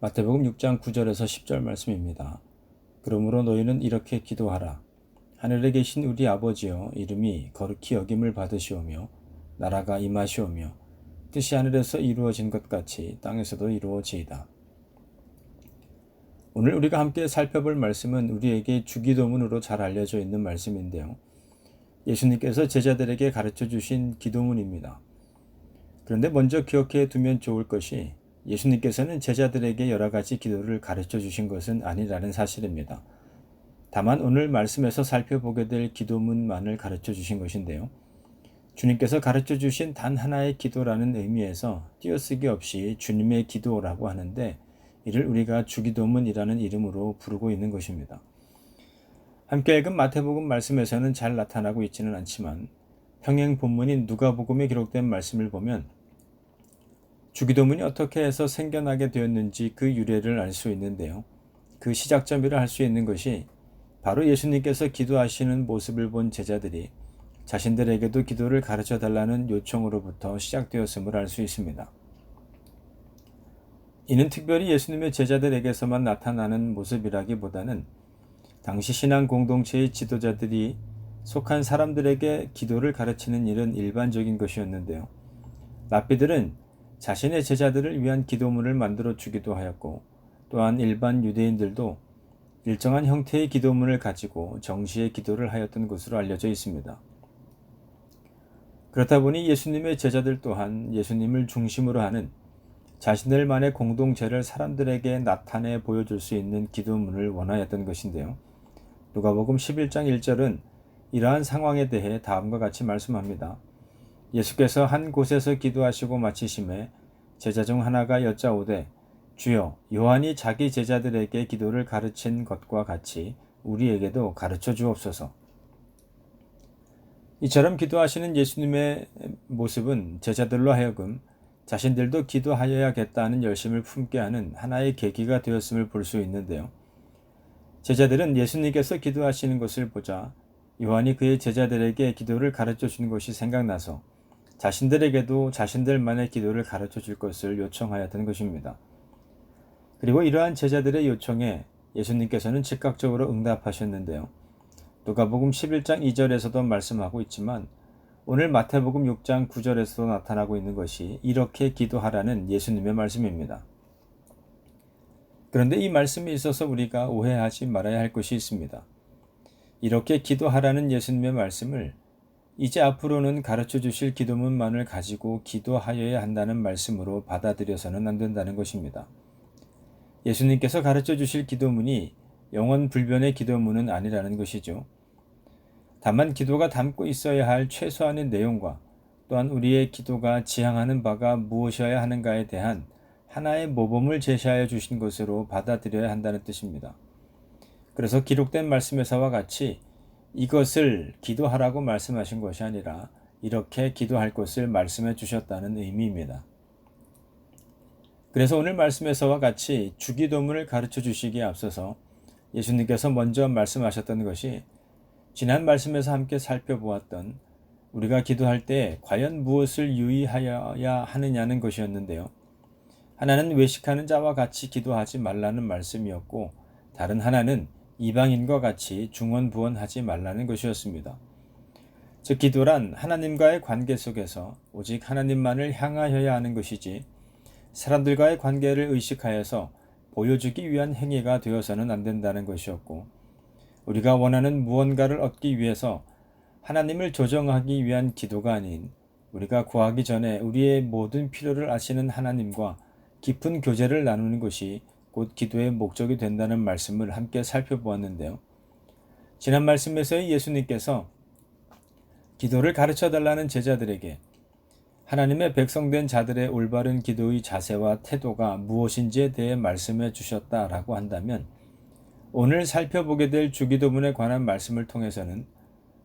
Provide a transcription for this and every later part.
마태복음 6장 9절에서 10절 말씀입니다. 그러므로 너희는 이렇게 기도하라. 하늘에 계신 우리 아버지여 이름이 거룩히 여김을 받으시오며 나라가 임하시오며 뜻이 하늘에서 이루어진 것 같이 땅에서도 이루어지이다. 오늘 우리가 함께 살펴볼 말씀은 우리에게 주기도문으로 잘 알려져 있는 말씀인데요. 예수님께서 제자들에게 가르쳐 주신 기도문입니다. 그런데 먼저 기억해 두면 좋을 것이 예수님께서는 제자들에게 여러 가지 기도를 가르쳐 주신 것은 아니라는 사실입니다. 다만 오늘 말씀에서 살펴보게 될 기도문만을 가르쳐 주신 것인데요. 주님께서 가르쳐 주신 단 하나의 기도라는 의미에서 띄어쓰기 없이 주님의 기도라고 하는데 이를 우리가 주기도문이라는 이름으로 부르고 있는 것입니다. 함께 읽은 마태복음 말씀에서는 잘 나타나고 있지는 않지만 평행 본문인 누가복음에 기록된 말씀을 보면 주기도문이 어떻게 해서 생겨나게 되었는지 그 유래를 알 수 있는데요. 그 시작점이라 할 수 있는 것이 바로 예수님께서 기도하시는 모습을 본 제자들이 자신들에게도 기도를 가르쳐 달라는 요청으로부터 시작되었음을 알 수 있습니다. 이는 특별히 예수님의 제자들에게서만 나타나는 모습이라기보다는 당시 신앙 공동체의 지도자들이 속한 사람들에게 기도를 가르치는 일은 일반적인 것이었는데요. 랍비들은 자신의 제자들을 위한 기도문을 만들어 주기도 하였고 또한 일반 유대인들도 일정한 형태의 기도문을 가지고 정시의 기도를 하였던 것으로 알려져 있습니다. 그렇다 보니 예수님의 제자들 또한 예수님을 중심으로 하는 자신들만의 공동체를 사람들에게 나타내 보여줄 수 있는 기도문을 원하였던 것인데요. 누가복음 11장 1절은 이러한 상황에 대해 다음과 같이 말씀합니다. 예수께서 한 곳에서 기도하시고 마치심에 제자 중 하나가 여짜오되 주여 요한이 자기 제자들에게 기도를 가르친 것과 같이 우리에게도 가르쳐 주옵소서. 이처럼 기도하시는 예수님의 모습은 제자들로 하여금 자신들도 기도하여야겠다는 열심을 품게 하는 하나의 계기가 되었음을 볼 수 있는데요. 제자들은 예수님께서 기도하시는 것을 보자 요한이 그의 제자들에게 기도를 가르쳐 준 것이 생각나서 자신들에게도 자신들만의 기도를 가르쳐 줄 것을 요청하였던 것입니다. 그리고 이러한 제자들의 요청에 예수님께서는 즉각적으로 응답하셨는데요. 누가복음 11장 2절에서도 말씀하고 있지만 오늘 마태복음 6장 9절에서도 나타나고 있는 것이 이렇게 기도하라는 예수님의 말씀입니다. 그런데 이 말씀에 있어서 우리가 오해하지 말아야 할 것이 있습니다. 이렇게 기도하라는 예수님의 말씀을 이제 앞으로는 가르쳐 주실 기도문만을 가지고 기도하여야 한다는 말씀으로 받아들여서는 안 된다는 것입니다. 예수님께서 가르쳐 주실 기도문이 영원 불변의 기도문은 아니라는 것이죠. 다만 기도가 담고 있어야 할 최소한의 내용과 또한 우리의 기도가 지향하는 바가 무엇이어야 하는가에 대한 하나의 모범을 제시하여 주신 것으로 받아들여야 한다는 뜻입니다. 그래서 기록된 말씀에서와 같이 이것을 기도하라고 말씀하신 것이 아니라 이렇게 기도할 것을 말씀해 주셨다는 의미입니다. 그래서 오늘 말씀에서와 같이 주기도문을 가르쳐 주시기에 앞서서 예수님께서 먼저 말씀하셨던 것이 지난 말씀에서 함께 살펴보았던 우리가 기도할 때 과연 무엇을 유의하여야 하느냐는 것이었는데요. 하나는 외식하는 자와 같이 기도하지 말라는 말씀이었고 다른 하나는 이방인과 같이 중언부언하지 말라는 것이었습니다. 즉 기도란 하나님과의 관계 속에서 오직 하나님만을 향하여야 하는 것이지 사람들과의 관계를 의식하여서 보여주기 위한 행위가 되어서는 안 된다는 것이었고 우리가 원하는 무언가를 얻기 위해서 하나님을 조정하기 위한 기도가 아닌 우리가 구하기 전에 우리의 모든 필요를 아시는 하나님과 깊은 교제를 나누는 것이 곧 기도의 목적이 된다는 말씀을 함께 살펴보았는데요. 지난 말씀에서 예수님께서 기도를 가르쳐 달라는 제자들에게 하나님의 백성된 자들의 올바른 기도의 자세와 태도가 무엇인지에 대해 말씀해 주셨다라고 한다면 오늘 살펴보게 될 주기도문에 관한 말씀을 통해서는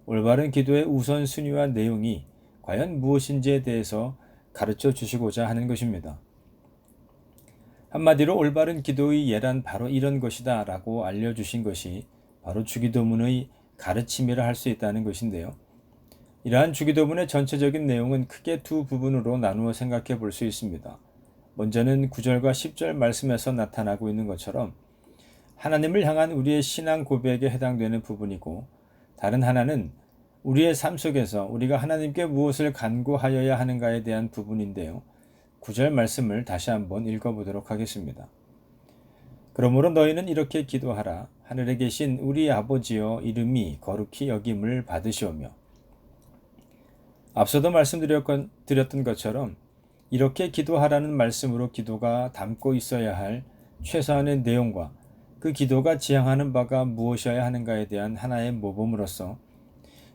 올바른 기도의 우선순위와 내용이 과연 무엇인지에 대해서 가르쳐 주시고자 하는 것입니다. 한마디로 올바른 기도의 예란 바로 이런 것이다 라고 알려주신 것이 바로 주기도문의 가르침이라 할 수 있다는 것인데요. 이러한 주기도문의 전체적인 내용은 크게 두 부분으로 나누어 생각해 볼 수 있습니다. 먼저는 9절과 10절 말씀에서 나타나고 있는 것처럼 하나님을 향한 우리의 신앙 고백에 해당되는 부분이고 다른 하나는 우리의 삶 속에서 우리가 하나님께 무엇을 간구하여야 하는가에 대한 부분인데요. 9절 말씀을 다시 한번 읽어보도록 하겠습니다. 그러므로 너희는 이렇게 기도하라. 하늘에 계신 우리 아버지여 이름이 거룩히 여김을 받으시오며. 앞서도 말씀드렸던 것처럼 이렇게 기도하라는 말씀으로 기도가 담고 있어야 할 최소한의 내용과 그 기도가 지향하는 바가 무엇이어야 하는가에 대한 하나의 모범으로서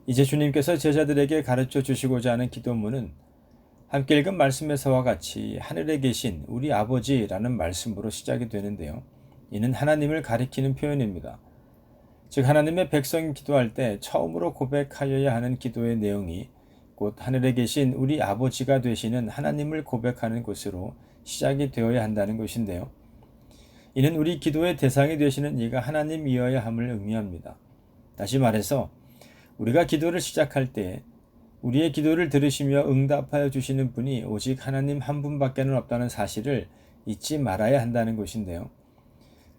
이제 주님께서 제자들에게 가르쳐 주시고자 하는 기도문은 함께 읽은 말씀에서와 같이 하늘에 계신 우리 아버지라는 말씀으로 시작이 되는데요. 이는 하나님을 가리키는 표현입니다. 즉 하나님의 백성이 기도할 때 처음으로 고백하여야 하는 기도의 내용이 곧 하늘에 계신 우리 아버지가 되시는 하나님을 고백하는 것으로 시작이 되어야 한다는 것인데요. 이는 우리 기도의 대상이 되시는 이가 하나님이어야 함을 의미합니다. 다시 말해서 우리가 기도를 시작할 때 우리의 기도를 들으시며 응답하여 주시는 분이 오직 하나님 한 분밖에는 없다는 사실을 잊지 말아야 한다는 것인데요.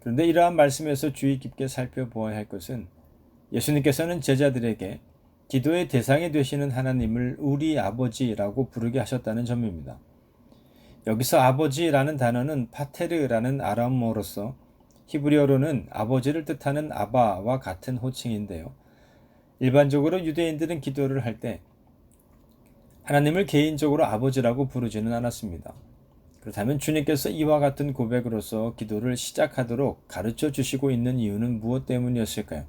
그런데 이러한 말씀에서 주의 깊게 살펴보아야 할 것은 예수님께서는 제자들에게 기도의 대상이 되시는 하나님을 우리 아버지라고 부르게 하셨다는 점입니다. 여기서 아버지라는 단어는 파테르라는 아람어로서 히브리어로는 아버지를 뜻하는 아바와 같은 호칭인데요. 일반적으로 유대인들은 기도를 할 때 하나님을 개인적으로 아버지라고 부르지는 않았습니다. 그렇다면 주님께서 이와 같은 고백으로서 기도를 시작하도록 가르쳐 주시고 있는 이유는 무엇 때문이었을까요?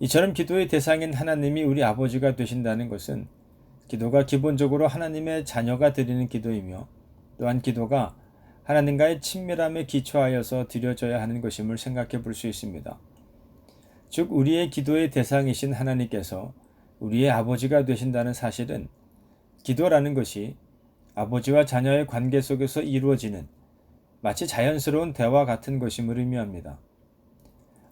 이처럼 기도의 대상인 하나님이 우리 아버지가 되신다는 것은 기도가 기본적으로 하나님의 자녀가 드리는 기도이며 또한 기도가 하나님과의 친밀함에 기초하여서 드려져야 하는 것임을 생각해 볼 수 있습니다. 즉, 우리의 기도의 대상이신 하나님께서 우리의 아버지가 되신다는 사실은 기도라는 것이 아버지와 자녀의 관계 속에서 이루어지는 마치 자연스러운 대화 같은 것임을 의미합니다.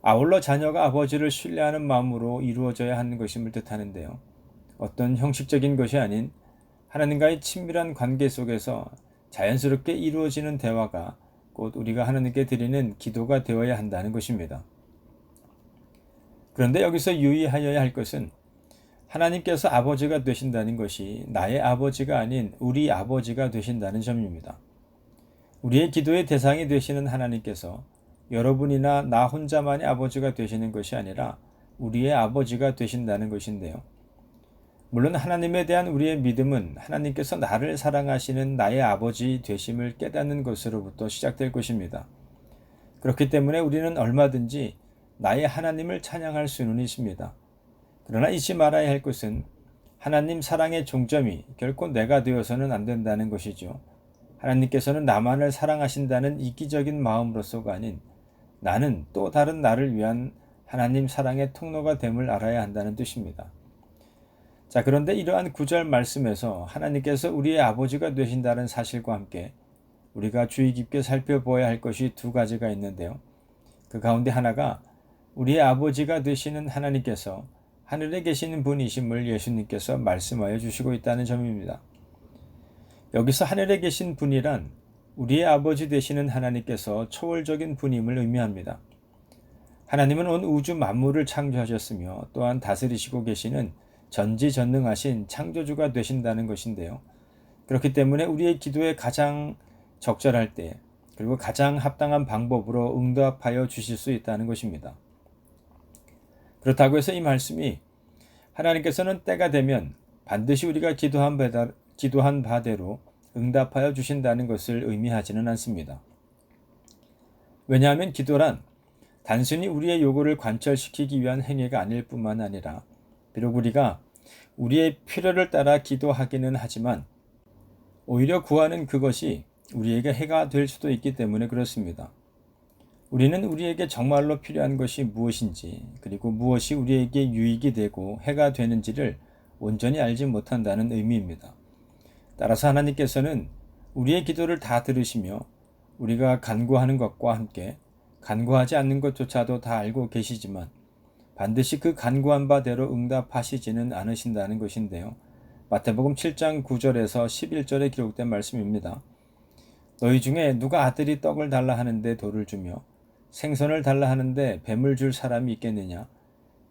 아울러 자녀가 아버지를 신뢰하는 마음으로 이루어져야 하는 것임을 뜻하는데요. 어떤 형식적인 것이 아닌 하나님과의 친밀한 관계 속에서 자연스럽게 이루어지는 대화가 곧 우리가 하나님께 드리는 기도가 되어야 한다는 것입니다. 그런데 여기서 유의하여야 할 것은 하나님께서 아버지가 되신다는 것이 나의 아버지가 아닌 우리 아버지가 되신다는 점입니다. 우리의 기도의 대상이 되시는 하나님께서 여러분이나 나 혼자만의 아버지가 되시는 것이 아니라 우리의 아버지가 되신다는 것인데요. 물론 하나님에 대한 우리의 믿음은 하나님께서 나를 사랑하시는 나의 아버지 되심을 깨닫는 것으로부터 시작될 것입니다. 그렇기 때문에 우리는 얼마든지 나의 하나님을 찬양할 수는 있습니다. 그러나 잊지 말아야 할 것은 하나님 사랑의 종점이 결코 내가 되어서는 안 된다는 것이죠. 하나님께서는 나만을 사랑하신다는 이기적인 마음으로서가 아닌 나는 또 다른 나를 위한 하나님 사랑의 통로가 됨을 알아야 한다는 뜻입니다. 자, 그런데 이러한 구절 말씀에서 하나님께서 우리의 아버지가 되신다는 사실과 함께 우리가 주의 깊게 살펴보아야 할 것이 두 가지가 있는데요. 그 가운데 하나가 우리의 아버지가 되시는 하나님께서 하늘에 계시는 분이심을 예수님께서 말씀하여 주시고 있다는 점입니다. 여기서 하늘에 계신 분이란 우리의 아버지 되시는 하나님께서 초월적인 분임을 의미합니다. 하나님은 온 우주 만물을 창조하셨으며 또한 다스리시고 계시는 전지전능하신 창조주가 되신다는 것인데요. 그렇기 때문에 우리의 기도에 가장 적절할 때 그리고 가장 합당한 방법으로 응답하여 주실 수 있다는 것입니다. 그렇다고 해서 이 말씀이 하나님께서는 때가 되면 반드시 우리가 기도한, 바다, 기도한 바대로 응답하여 주신다는 것을 의미하지는 않습니다. 왜냐하면 기도란 단순히 우리의 요구를 관철시키기 위한 행위가 아닐 뿐만 아니라 비록 우리가 우리의 필요를 따라 기도하기는 하지만 오히려 구하는 그것이 우리에게 해가 될 수도 있기 때문에 그렇습니다. 우리는 우리에게 정말로 필요한 것이 무엇인지 그리고 무엇이 우리에게 유익이 되고 해가 되는지를 온전히 알지 못한다는 의미입니다. 따라서 하나님께서는 우리의 기도를 다 들으시며 우리가 간구하는 것과 함께 간구하지 않는 것조차도 다 알고 계시지만 반드시 그 간구한 바대로 응답하시지는 않으신다는 것인데요. 마태복음 7장 9절에서 11절에 기록된 말씀입니다. 너희 중에 누가 아들이 떡을 달라 하는데 돌을 주며 생선을 달라 하는데 뱀을 줄 사람이 있겠느냐?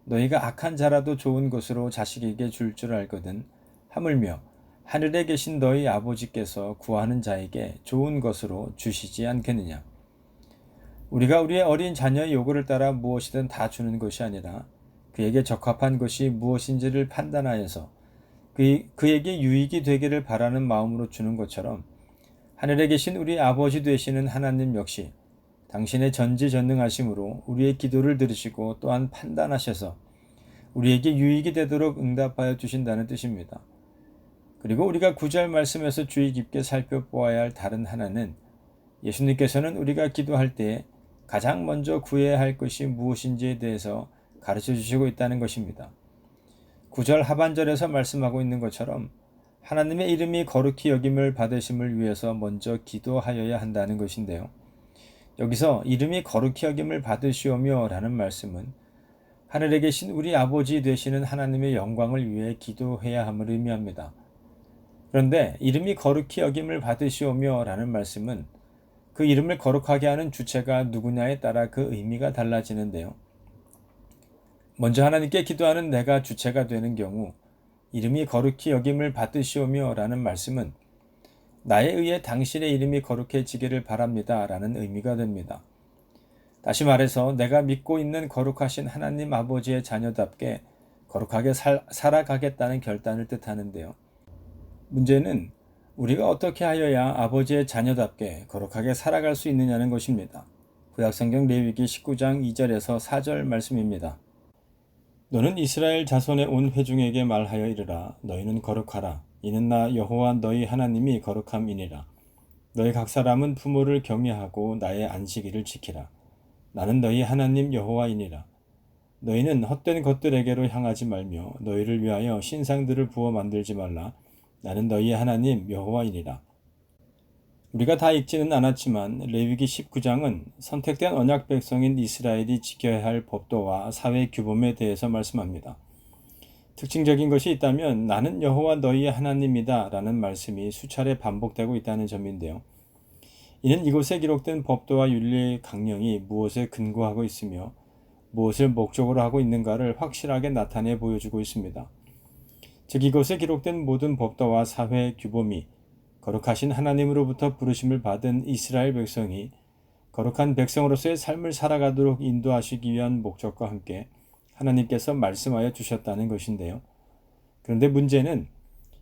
너희가 악한 자라도 좋은 것으로 자식에게 줄줄 알거든. 하물며 하늘에 계신 너희 아버지께서 구하는 자에게 좋은 것으로 주시지 않겠느냐? 우리가 우리의 어린 자녀의 요구를 따라 무엇이든 다 주는 것이 아니라 그에게 적합한 것이 무엇인지를 판단하여서 그, 그에게 유익이 되기를 바라는 마음으로 주는 것처럼 하늘에 계신 우리 아버지 되시는 하나님 역시 당신의 전지전능하심으로 우리의 기도를 들으시고 또한 판단하셔서 우리에게 유익이 되도록 응답하여 주신다는 뜻입니다. 그리고 우리가 구절 말씀에서 주의 깊게 살펴보아야 할 다른 하나는 예수님께서는 우리가 기도할 때 가장 먼저 구해야 할 것이 무엇인지에 대해서 가르쳐 주시고 있다는 것입니다. 구절 하반절에서 말씀하고 있는 것처럼 하나님의 이름이 거룩히 여김을 받으심을 위해서 먼저 기도하여야 한다는 것인데요. 여기서 이름이 거룩히 여김을 받으시오며 라는 말씀은 하늘에 계신 우리 아버지 되시는 하나님의 영광을 위해 기도해야 함을 의미합니다. 그런데 이름이 거룩히 여김을 받으시오며 라는 말씀은 그 이름을 거룩하게 하는 주체가 누구냐에 따라 그 의미가 달라지는데요. 먼저 하나님께 기도하는 내가 주체가 되는 경우 이름이 거룩히 여김을 받으시오며 라는 말씀은 나에 의해 당신의 이름이 거룩해지기를 바랍니다 라는 의미가 됩니다. 다시 말해서 내가 믿고 있는 거룩하신 하나님 아버지의 자녀답게 거룩하게 살, 살아가겠다는 결단을 뜻하는데요. 문제는 우리가 어떻게 하여야 아버지의 자녀답게 거룩하게 살아갈 수 있느냐는 것입니다. 구약성경 레위기 19장 2절에서 4절 말씀입니다. 너는 이스라엘 자손의 온 회중에게 말하여 이르라 너희는 거룩하라 이는 나 여호와 너희 하나님이 거룩함이니라 너희 각 사람은 부모를 경외하고 나의 안식일을 지키라 나는 너희 하나님 여호와이니라 너희는 헛된 것들에게로 향하지 말며 너희를 위하여 신상들을 부어 만들지 말라 나는 너희의 하나님 여호와이니라. 우리가 다 읽지는 않았지만 레위기 19장은 선택된 언약 백성인 이스라엘이 지켜야 할 법도와 사회 규범에 대해서 말씀합니다. 특징적인 것이 있다면 나는 여호와 너희의 하나님이다 라는 말씀이 수차례 반복되고 있다는 점인데요. 이는 이곳에 기록된 법도와 윤리의 강령이 무엇에 근거하고 있으며 무엇을 목적으로 하고 있는가를 확실하게 나타내 보여주고 있습니다. 즉 이것에 기록된 모든 법도와 사회 규범이 거룩하신 하나님으로부터 부르심을 받은 이스라엘 백성이 거룩한 백성으로서의 삶을 살아가도록 인도하시기 위한 목적과 함께 하나님께서 말씀하여 주셨다는 것인데요. 그런데 문제는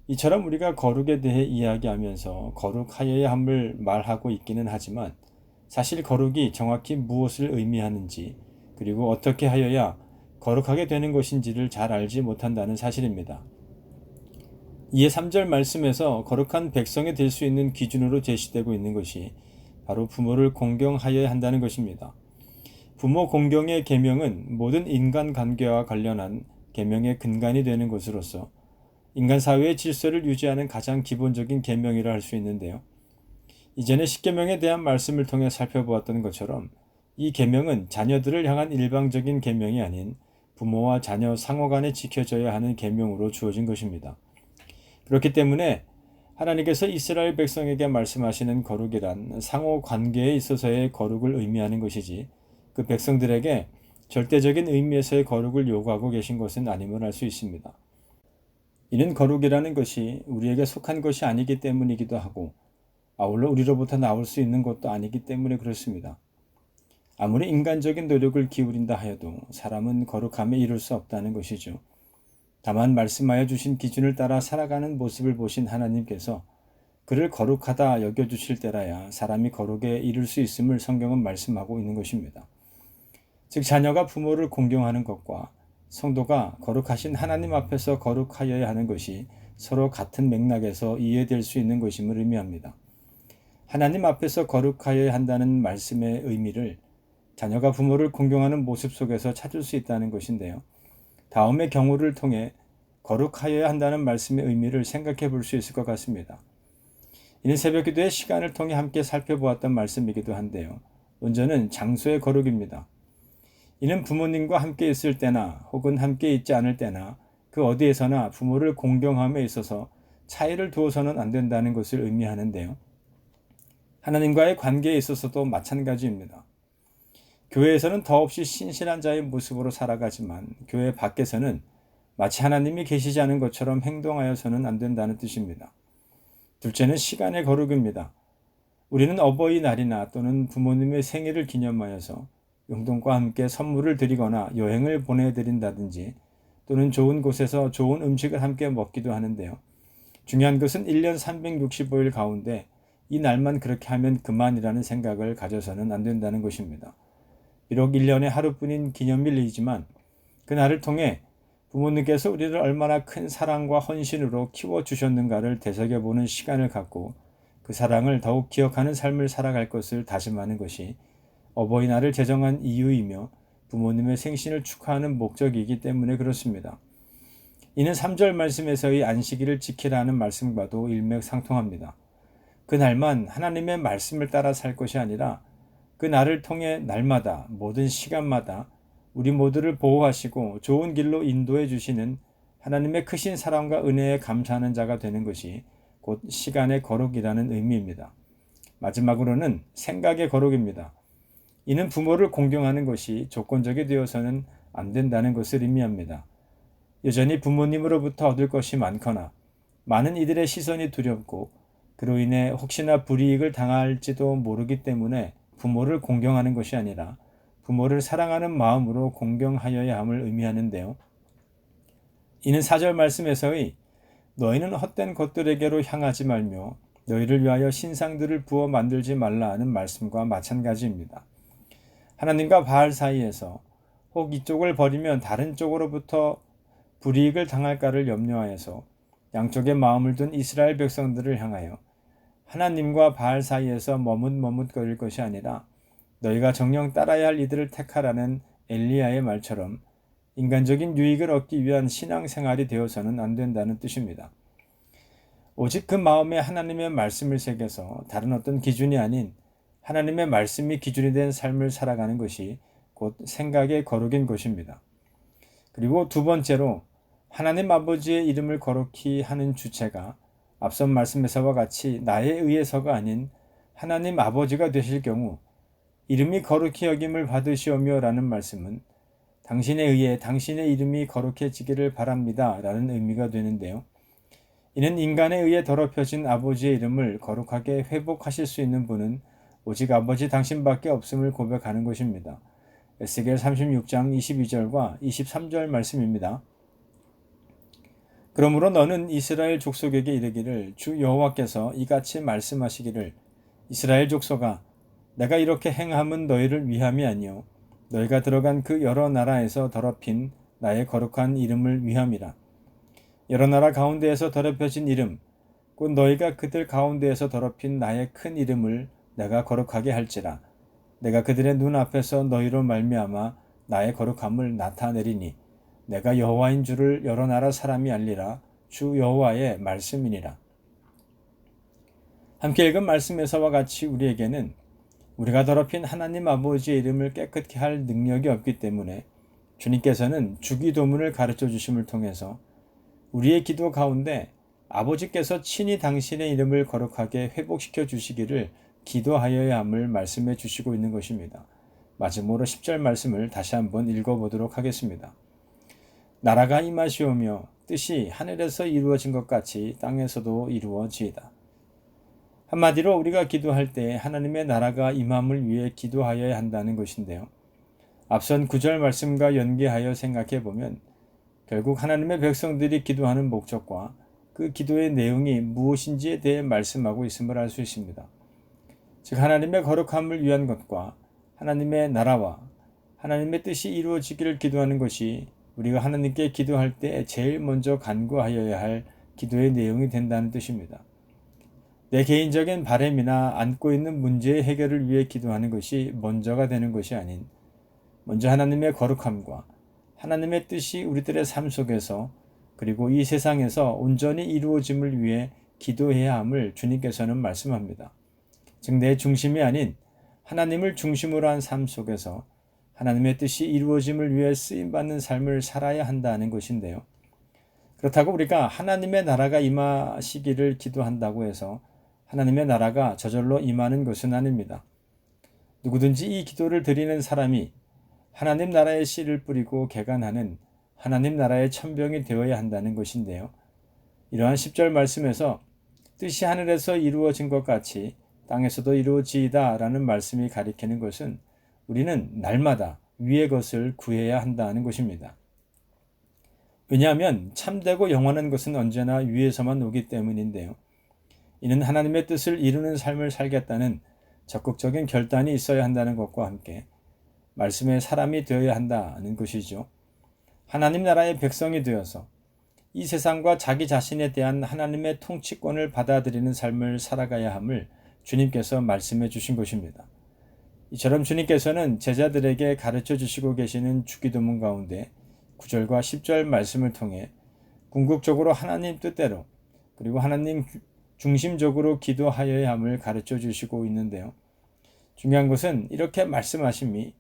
이처럼 우리가 거룩에 대해 이야기하면서 거룩하여야 함을 말하고 있기는 하지만 사실 거룩이 정확히 무엇을 의미하는지 그리고 어떻게 하여야 거룩하게 되는 것인지를 잘 알지 못한다는 사실입니다. 이에 3절 말씀에서 거룩한 백성이 될 수 있는 기준으로 제시되고 있는 것이 바로 부모를 공경하여야 한다는 것입니다. 부모 공경의 계명은 모든 인간 관계와 관련한 계명의 근간이 되는 것으로서 인간 사회의 질서를 유지하는 가장 기본적인 계명이라 할 수 있는데요. 이전에 십계명에 대한 말씀을 통해 살펴보았던 것처럼 이 계명은 자녀들을 향한 일방적인 계명이 아닌 부모와 자녀 상호 간에 지켜져야 하는 계명으로 주어진 것입니다. 그렇기 때문에 하나님께서 이스라엘 백성에게 말씀하시는 거룩이란 상호 관계에 있어서의 거룩을 의미하는 것이지 그 백성들에게 절대적인 의미에서의 거룩을 요구하고 계신 것은 아님을 알 수 있습니다. 이는 거룩이라는 것이 우리에게 속한 것이 아니기 때문이기도 하고 아울러 우리로부터 나올 수 있는 것도 아니기 때문에 그렇습니다. 아무리 인간적인 노력을 기울인다 하여도 사람은 거룩함에 이룰 수 없다는 것이죠. 다만 말씀하여 주신 기준을 따라 살아가는 모습을 보신 하나님께서 그를 거룩하다 여겨주실 때라야 사람이 거룩에 이를 수 있음을 성경은 말씀하고 있는 것입니다. 즉, 자녀가 부모를 공경하는 것과 성도가 거룩하신 하나님 앞에서 거룩하여야 하는 것이 서로 같은 맥락에서 이해될 수 있는 것임을 의미합니다. 하나님 앞에서 거룩하여야 한다는 말씀의 의미를 자녀가 부모를 공경하는 모습 속에서 찾을 수 있다는 것인데요. 다음의 경우를 통해 거룩하여야 한다는 말씀의 의미를 생각해 볼 수 있을 것 같습니다. 이는 새벽 기도의 시간을 통해 함께 살펴보았던 말씀이기도 한데요. 먼저는 장소의 거룩입니다. 이는 부모님과 함께 있을 때나 혹은 함께 있지 않을 때나 그 어디에서나 부모를 공경함에 있어서 차이를 두어서는 안 된다는 것을 의미하는데요. 하나님과의 관계에 있어서도 마찬가지입니다. 교회에서는 더없이 신실한 자의 모습으로 살아가지만 교회 밖에서는 마치 하나님이 계시지 않은 것처럼 행동하여서는 안 된다는 뜻입니다. 둘째는 시간의 거룩입니다. 우리는 어버이날이나 또는 부모님의 생일을 기념하여서 용돈과 함께 선물을 드리거나 여행을 보내드린다든지 또는 좋은 곳에서 좋은 음식을 함께 먹기도 하는데요. 중요한 것은 1년 365일 가운데 이 날만 그렇게 하면 그만이라는 생각을 가져서는 안 된다는 것입니다. 비록 1년에 하루뿐인 기념일이지만 그날을 통해 부모님께서 우리를 얼마나 큰 사랑과 헌신으로 키워주셨는가를 되새겨보는 시간을 갖고 그 사랑을 더욱 기억하는 삶을 살아갈 것을 다짐하는 것이 어버이날을 제정한 이유이며 부모님의 생신을 축하하는 목적이기 때문에 그렇습니다. 이는 3절 말씀에서의 안식일을 지키라는 말씀과도 일맥상통합니다. 그날만 하나님의 말씀을 따라 살 것이 아니라 그 날을 통해 날마다 모든 시간마다 우리 모두를 보호하시고 좋은 길로 인도해 주시는 하나님의 크신 사랑과 은혜에 감사하는 자가 되는 것이 곧 시간의 거룩이라는 의미입니다. 마지막으로는 생각의 거룩입니다. 이는 부모를 공경하는 것이 조건적이 되어서는 안 된다는 것을 의미합니다. 여전히 부모님으로부터 얻을 것이 많거나 많은 이들의 시선이 두렵고 그로 인해 혹시나 불이익을 당할지도 모르기 때문에 부모를 공경하는 것이 아니라 부모를 사랑하는 마음으로 공경하여야 함을 의미하는데요. 이는 사절 말씀에서의 너희는 헛된 것들에게로 향하지 말며 너희를 위하여 신상들을 부어 만들지 말라 하는 말씀과 마찬가지입니다. 하나님과 바알 사이에서 혹 이쪽을 버리면 다른 쪽으로부터 불이익을 당할까를 염려하여서 양쪽에 마음을 둔 이스라엘 백성들을 향하여 하나님과 바알 사이에서 머뭇머뭇거릴 것이 아니라 너희가 정령 따라야 할 이들을 택하라는 엘리야의 말처럼 인간적인 유익을 얻기 위한 신앙생활이 되어서는 안 된다는 뜻입니다. 오직 그 마음에 하나님의 말씀을 새겨서 다른 어떤 기준이 아닌 하나님의 말씀이 기준이 된 삶을 살아가는 것이 곧 생각의 거룩인 것입니다. 그리고 두 번째로 하나님 아버지의 이름을 거룩히 하는 주체가 앞선 말씀에서와 같이 나에 의해서가 아닌 하나님 아버지가 되실 경우 이름이 거룩히 여김을 받으시오며 라는 말씀은 당신에 의해 당신의 이름이 거룩해지기를 바랍니다 라는 의미가 되는데요. 이는 인간에 의해 더럽혀진 아버지의 이름을 거룩하게 회복하실 수 있는 분은 오직 아버지 당신밖에 없음을 고백하는 것입니다. 에스겔 36장 22절과 23절 말씀입니다. 그러므로 너는 이스라엘 족속에게 이르기를 주 여호와께서 이같이 말씀하시기를 이스라엘 족속아 내가 이렇게 행함은 너희를 위함이 아니요 너희가 들어간 그 여러 나라에서 더럽힌 나의 거룩한 이름을 위함이라 여러 나라 가운데에서 더럽혀진 이름 곧 너희가 그들 가운데에서 더럽힌 나의 큰 이름을 내가 거룩하게 할지라 내가 그들의 눈 앞에서 너희로 말미암아 나의 거룩함을 나타내리니 내가 여호와인 줄을 여러 나라 사람이 알리라 주 여호와의 말씀이니라. 함께 읽은 말씀에서와 같이 우리에게는 우리가 더럽힌 하나님 아버지의 이름을 깨끗게 할 능력이 없기 때문에 주님께서는 주기도문을 가르쳐 주심을 통해서 우리의 기도 가운데 아버지께서 친히 당신의 이름을 거룩하게 회복시켜 주시기를 기도하여야 함을 말씀해 주시고 있는 것입니다. 마지막으로 10절 말씀을 다시 한번 읽어보도록 하겠습니다. 나라가 임하시오며 뜻이 하늘에서 이루어진 것 같이 땅에서도 이루어지이다. 한마디로 우리가 기도할 때 하나님의 나라가 임함을 위해 기도하여야 한다는 것인데요. 앞선 구절 말씀과 연계하여 생각해 보면 결국 하나님의 백성들이 기도하는 목적과 그 기도의 내용이 무엇인지에 대해 말씀하고 있음을 알 수 있습니다. 즉 하나님의 거룩함을 위한 것과 하나님의 나라와 하나님의 뜻이 이루어지기를 기도하는 것이 우리가 하나님께 기도할 때 제일 먼저 간구하여야 할 기도의 내용이 된다는 뜻입니다. 내 개인적인 바램이나 안고 있는 문제의 해결을 위해 기도하는 것이 먼저가 되는 것이 아닌 먼저 하나님의 거룩함과 하나님의 뜻이 우리들의 삶 속에서 그리고 이 세상에서 온전히 이루어짐을 위해 기도해야 함을 주님께서는 말씀합니다. 즉 내 중심이 아닌 하나님을 중심으로 한 삶 속에서 하나님의 뜻이 이루어짐을 위해 쓰임 받는 삶을 살아야 한다는 것인데요. 그렇다고 우리가 하나님의 나라가 임하시기를 기도한다고 해서 하나님의 나라가 저절로 임하는 것은 아닙니다. 누구든지 이 기도를 드리는 사람이 하나님 나라의 씨를 뿌리고 개간하는 하나님 나라의 천병이 되어야 한다는 것인데요. 이러한 10절 말씀에서 뜻이 하늘에서 이루어진 것 같이 땅에서도 이루어지이다 라는 말씀이 가리키는 것은 우리는 날마다 위의 것을 구해야 한다는 것입니다. 왜냐하면 참되고 영원한 것은 언제나 위에서만 오기 때문인데요. 이는 하나님의 뜻을 이루는 삶을 살겠다는 적극적인 결단이 있어야 한다는 것과 함께 말씀의 사람이 되어야 한다는 것이죠. 하나님 나라의 백성이 되어서 이 세상과 자기 자신에 대한 하나님의 통치권을 받아들이는 삶을 살아가야 함을 주님께서 말씀해 주신 것입니다. 이처럼 주님께서는 제자들에게 가르쳐 주시고 계시는 주기도문 가운데 9절과 10절 말씀을 통해 궁극적으로 하나님 뜻대로 그리고 하나님 중심적으로 기도하여야 함을 가르쳐 주시고 있는데요. 중요한 것은 이렇게 말씀하심이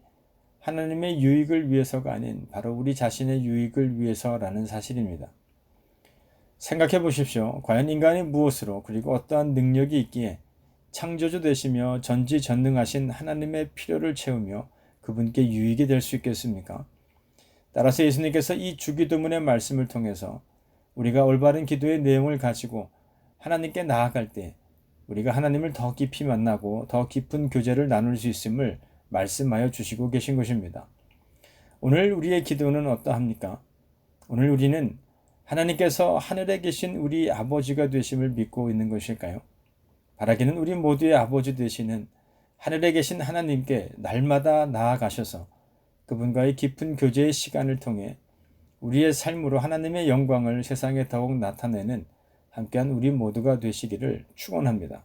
하나님의 유익을 위해서가 아닌 바로 우리 자신의 유익을 위해서라는 사실입니다. 생각해 보십시오. 과연 인간이 무엇으로 그리고 어떠한 능력이 있기에 창조주 되시며 전지전능하신 하나님의 필요를 채우며 그분께 유익이 될 수 있겠습니까? 따라서 예수님께서 이 주기도문의 말씀을 통해서 우리가 올바른 기도의 내용을 가지고 하나님께 나아갈 때 우리가 하나님을 더 깊이 만나고 더 깊은 교제를 나눌 수 있음을 말씀하여 주시고 계신 것입니다. 오늘 우리의 기도는 어떠합니까? 오늘 우리는 하나님께서 하늘에 계신 우리 아버지가 되심을 믿고 있는 것일까요? 바라기는 우리 모두의 아버지 되시는 하늘에 계신 하나님께 날마다 나아가셔서 그분과의 깊은 교제의 시간을 통해 우리의 삶으로 하나님의 영광을 세상에 더욱 나타내는 함께한 우리 모두가 되시기를 축원합니다.